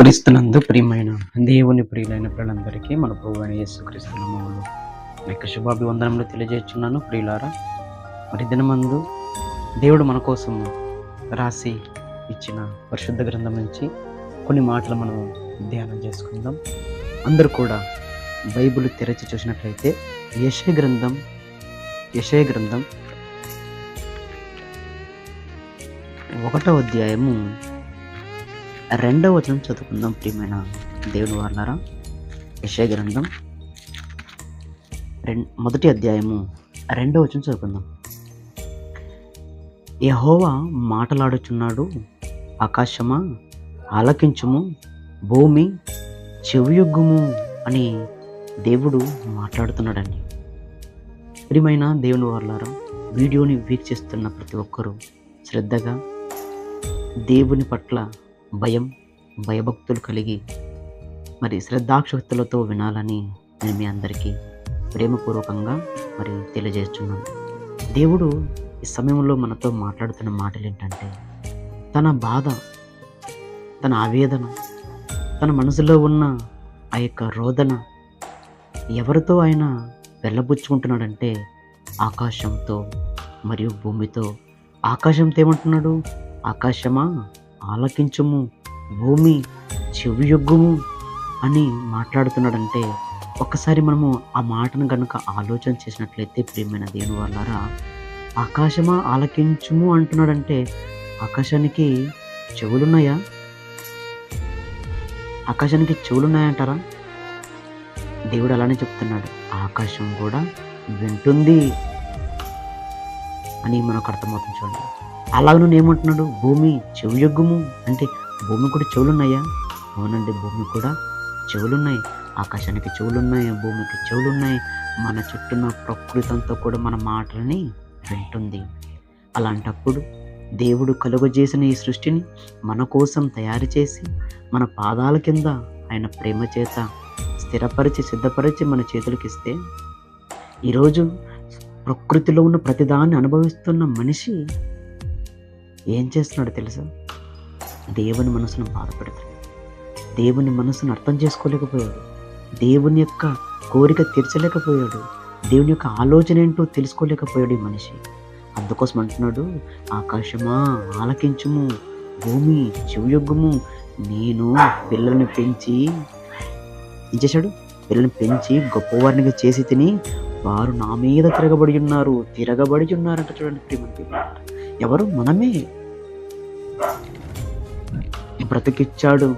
క్రీస్తునందు ప్రియమైన దేవుని ప్రియులైన పిల్లలందరికీ మన ప్రభు అయిన యేసు క్రీస్తు నామములో శుభాభివందనములు తెలియజేస్తున్నాను ప్రియులారా. మరి దినమందు దేవుడు మన కోసం రాసి ఇచ్చిన పరిశుద్ధ గ్రంథం నుంచి కొన్ని మాటలు మనం ధ్యానం చేసుకుందాం. అందరూ కూడా బైబిల్ తెరచి చూసినట్లయితే యశయ గ్రంథం యశయ గ్రంథం ఒకటో అధ్యాయము రెండవ వచనం చదువుకుందాం ప్రియమైన దేవుని వాళ్ళారా యశయ గ్రంథం రెం మొదటి అధ్యాయము రెండవ వచనం చదువుకుందాం. యహోవా మాటలాడుచున్నాడు ఆకాశమా ఆలకించుము భూమి చెవియుగ్గుము అని దేవుడు మాట్లాడుతున్నాడండి. ప్రియమైన దేవుని వాళ్ళారా వీడియోని వీక్షిస్తున్న ప్రతి ఒక్కరూ శ్రద్ధగా దేవుని పట్ల భయం భయభక్తులు కలిగి మరి శ్రద్ధాక్షక్తులతో వినాలని నేను మీ అందరికీ ప్రేమపూర్వకంగా మరి తెలియజేస్తున్నాను. దేవుడు ఈ సమయంలో మనతో మాట్లాడుతున్న మాటలు ఏంటంటే తన బాధ తన ఆవేదన తన మనసులో ఉన్న ఆ యొక్క రోదన ఎవరితో ఆయన వెళ్ళబుచ్చుకుంటున్నాడంటే ఆకాశంతో మరియు భూమితో. ఆకాశంతో ఏమంటున్నాడు? ఆకాశమా? ఆలకించము భూమి చెవియొగ్గుము అని మాట్లాడుతున్నాడంటే ఒక్కసారి మనము ఆ మాటను కనుక ఆలోచన చేసినట్లయితే ప్రియమైన దేవుని వాళ్ళారా ఆకాశమా ఆలకించుము అంటున్నాడంటే ఆకాశానికి చెవులున్నాయా? ఆకాశానికి చెవులున్నాయంటారా? దేవుడు అలానే చెప్తున్నాడు ఆకాశం కూడా వింటుంది అని మనకు అర్థమవుతుంది చూడండి. అలాగ నువ్వు ఏమంటున్నాడు భూమి చెవియొగ్గుము అంటే భూమి కూడా చెవులున్నాయా? అవునండి భూమి కూడా చెవులున్నాయి. ఆకాశానికి చెవులున్నాయి భూమికి చెవులున్నాయి. మన చుట్టూన్న ప్రకృతి అంతా కూడా మన మాటలని వింటుంది. అలాంటప్పుడు దేవుడు కలుగజేసిన ఈ సృష్టిని మన కోసం తయారు చేసి మన పాదాల కింద ఆయన ప్రేమ చేత స్థిరపరిచి సిద్ధపరిచి మన చేతులకి ఇస్తే ఈరోజు ప్రకృతిలో ఉన్న ప్రతిదాన్ని అనుభవిస్తున్న మనిషి ఏం చేస్తున్నాడు తెలుసా? దేవుని మనసును బాధపడుతున్నాడు దేవుని మనసును అర్థం చేసుకోలేకపోయాడు. దేవుని యొక్క కోరిక తీర్చలేకపోయాడు. దేవుని యొక్క ఆలోచన ఏంటో తెలుసుకోలేకపోయాడు ఈ మనిషి. అందుకోసం అంటున్నాడు ఆకాశమా ఆలకించుము. భూమి చెవియొగ్గుము నేను పిల్లల్ని పెంచి ఏం చేశాడు? పిల్లల్ని పెంచి గొప్పవారినిగా చేసి తిని వారు నా మీద తిరగబడి ఉన్నారు. తిరగబడి ఉన్నారంట చూడండి ప్రియమంతి ఎవరు? మనమే. బ్రతికిచ్చాడు.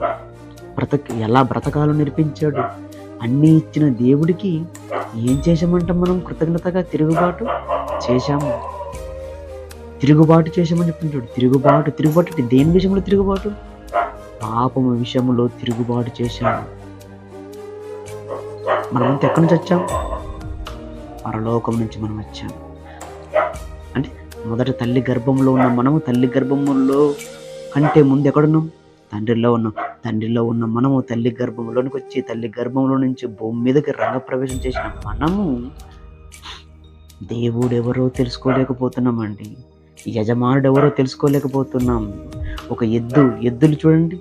బ్రతక ఎలా బ్రతకాలో నేర్పించాడు. అన్నీ ఇచ్చిన దేవుడికి ఏం చేశామంటే మనం? కృతజ్ఞతగా తిరుగుబాటు చేశాము. తిరుగుబాటు చేశామని చెప్తుంటాడు. తిరుగుబాటు తిరుగుబాటు అంటే దేని విషయంలో తిరుగుబాటు? పాపం విషయంలో తిరుగుబాటు చేశాము. మనమంతా ఎక్కడి నుంచి వచ్చాం? పరలోకం నుంచి మనం వచ్చాం అంటే మొదట తల్లి గర్భంలో ఉన్న. మనము తల్లి గర్భంలో కంటే ముందు ఎక్కడున్నాం? తండ్రిలో ఉన్నాం తండ్రిలో ఉన్న మనము తల్లి గర్భంలోనికి వచ్చి తల్లి గర్భంలో నుంచి భూమి మీదకి రంగప్రవేశం చేసిన మనము దేవుడు ఎవరో తెలుసుకోలేకపోతున్నామండి. యజమానుడు ఎవరో తెలుసుకోలేకపోతున్నాం. ఒక ఎద్దు ఎద్దులు చూడండి.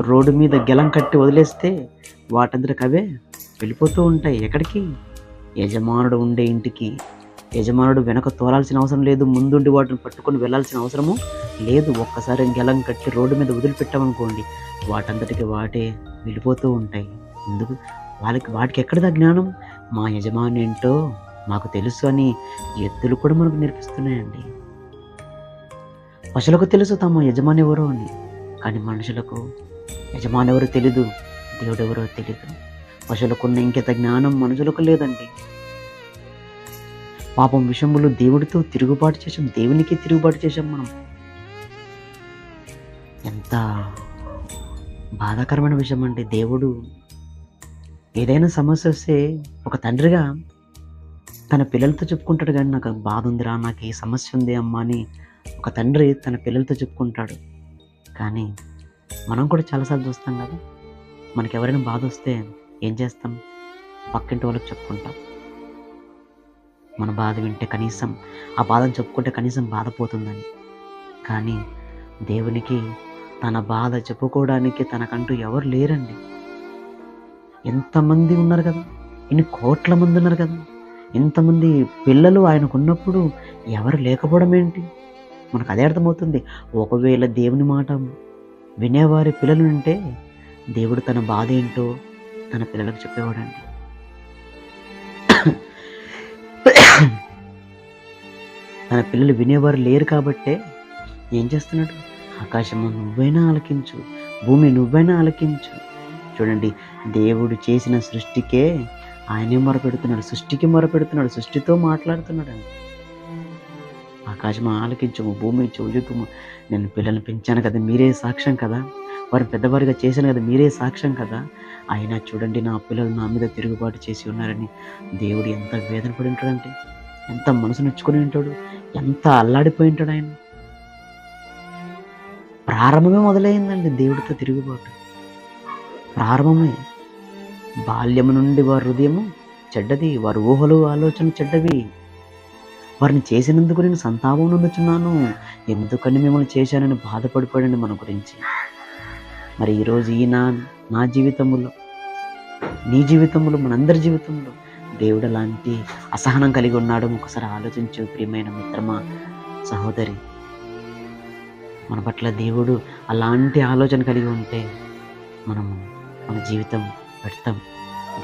రోడ్డు మీద గెలం కట్టి వదిలేస్తే వాటంతటికి అవే వెళ్ళిపోతూ ఉంటాయి ఎక్కడికి? యజమానుడు ఉండే ఇంటికి యజమానుడు వెనక తోలాల్సిన అవసరం లేదు ముందుండి వాటిని పట్టుకొని వెళ్ళాల్సిన అవసరము లేదు. ఒక్కసారి గెలం కట్టి రోడ్డు మీద వదిలిపెట్టామనుకోండి వాటంతటికి వాటే వెళ్ళిపోతూ ఉంటాయి. ఎందుకు? వాళ్ళకి వాటికి ఎక్కడిదా జ్ఞానం? మా యజమాని ఏంటో మాకు తెలుసు అని ఎద్దులు కూడా మనకు నేర్పిస్తున్నాయండి. పశువులకు తెలుసు తమ యజమాని ఎవరో అని కానీ మనుషులకు యజమాని ఎవరో తెలీదు దేవుడెవరో తెలీదు. పశువులకున్న ఇంకెంత జ్ఞానం మనుషులకు లేదండి. పాపం విషయంలో దేవుడితో తిరుగుబాటు చేసాం దేవునికి తిరుగుబాటు చేసాం మనం. ఎంత బాధాకరమైన విషయం అండి. దేవుడు ఏదైనా సమస్య వస్తే ఒక తండ్రిగా తన పిల్లలతో చెప్పుకుంటాడు కానీ నాకు బాధ ఉందిరా నాకు ఈ సమస్య ఉంది అమ్మా అని ఒక తండ్రి తన పిల్లలతో చెప్పుకుంటాడు. కానీ మనం కూడా చాలాసార్లు చూస్తాం కదా మనకి ఎవరైనా బాధ వస్తే ఏం చేస్తాం? పక్కింటి వాళ్ళకి చెప్పుకుంటాం. మన బాధ వింటే కనీసం ఆ బాధను చెప్పుకుంటే కనీసం బాధపోతుందని. కానీ దేవునికి తన బాధ చెప్పుకోవడానికి తనకంటూ ఎవరు లేరండి. ఎంతమంది ఉన్నారు కదా? ఇన్ని కోట్ల మంది ఉన్నారు కదా? ఇంతమంది పిల్లలు ఆయనకు ఉన్నప్పుడు ఎవరు లేకపోవడం ఏంటి? మనకు అదే అర్థమవుతుంది. ఒకవేళ దేవుని మాట వినేవారి పిల్లలు ఉంటే దేవుడు తన బాధ ఏంటో తన పిల్లలకు చెప్పేవాడండి. తన పిల్లలు వినేవారు లేరు కాబట్టే ఏం చేస్తున్నాడు? ఆకాశము నువ్వైనా ఆలకించు భూమి నువ్వైనా ఆలకించు. చూడండి దేవుడు చేసిన సృష్టికే ఆయనే మొరపెడుతున్నాడు సృష్టికి మొరపెడుతున్నాడు సృష్టితో మాట్లాడుతున్నాడు ఆకాశం ఆలకించము భూమి చెవుజుకుము నేను పిల్లల్ని పెంచాను కదా మీరే సాక్ష్యం కదా. వారు పెద్దవారిగా చేశాను కదా మీరే సాక్ష్యం కదా. అయినా చూడండి నా పిల్లలు నా మీద తిరుగుబాటు చేసి ఉన్నారని దేవుడు ఎంత వేదన పడి ఉంటాడంటే. ఎంత మనసు నొచ్చుకొని ఉంటాడు ఎంత అల్లాడిపోయి ఉంటాడు ఆయన. ప్రారంభమే మొదలైందండి దేవుడితో తిరుగుబాటు. ప్రారంభమే బాల్యము నుండి వారి హృదయము చెడ్డది వారి ఊహలు ఆలోచన చెడ్డవి. వారిని చేసినందుకు నేను సంతాపం నందుచున్నాను. ఎందుకని మిమ్మల్ని చేశానని బాధపడిపోయాడండి మన గురించి. మరి ఈరోజు ఈ నా నా జీవితంలో నీ జీవితంలో మనందరి జీవితంలో దేవుడు అలాంటి అసహనం కలిగి ఉన్నాడు ఒకసారి ఆలోచించు ప్రియమైన మిత్రమా సహోదరి. మన పట్ల దేవుడు అలాంటి ఆలోచన కలిగి ఉంటే మనము మన జీవితం పెడతాం.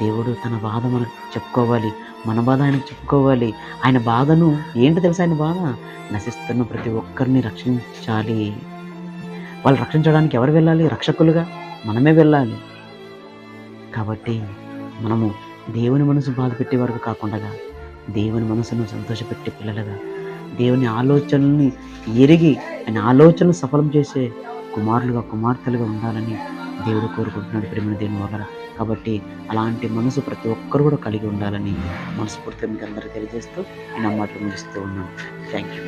దేవుడు తన బాధ మనకు చెప్పుకోవాలి మన బాధ ఆయనకు చెప్పుకోవాలి. ఆయన బాధను ఏంటి తెలుసు? ఆయన బాధ? నశిస్తున్న ప్రతి ఒక్కరిని రక్షించాలి. వాళ్ళు రక్షించడానికి ఎవరు వెళ్ళాలి? రక్షకులుగా మనమే వెళ్ళాలి. కాబట్టి మనము దేవుని మనసు బాధ పెట్టే వరకు కాకుండా దేవుని మనసును సంతోషపెట్టే పిల్లలుగా దేవుని ఆలోచనల్ని ఎరిగి ఆయన ఆలోచనలు సఫలం చేసే కుమారులుగా కుమార్తెలుగా ఉండాలని దేవుడు కోరుకుంటున్నాడు ప్రేమ దేవుని వల్ల. కాబట్టి అలాంటి మనసు ప్రతి ఒక్కరు కూడా కలిగి ఉండాలని మనస్ఫూర్తిగా మీకు అందరికీ తెలియజేస్తూ నేను అమ్మాట ముగిస్తూ ఉన్నాను. Thank you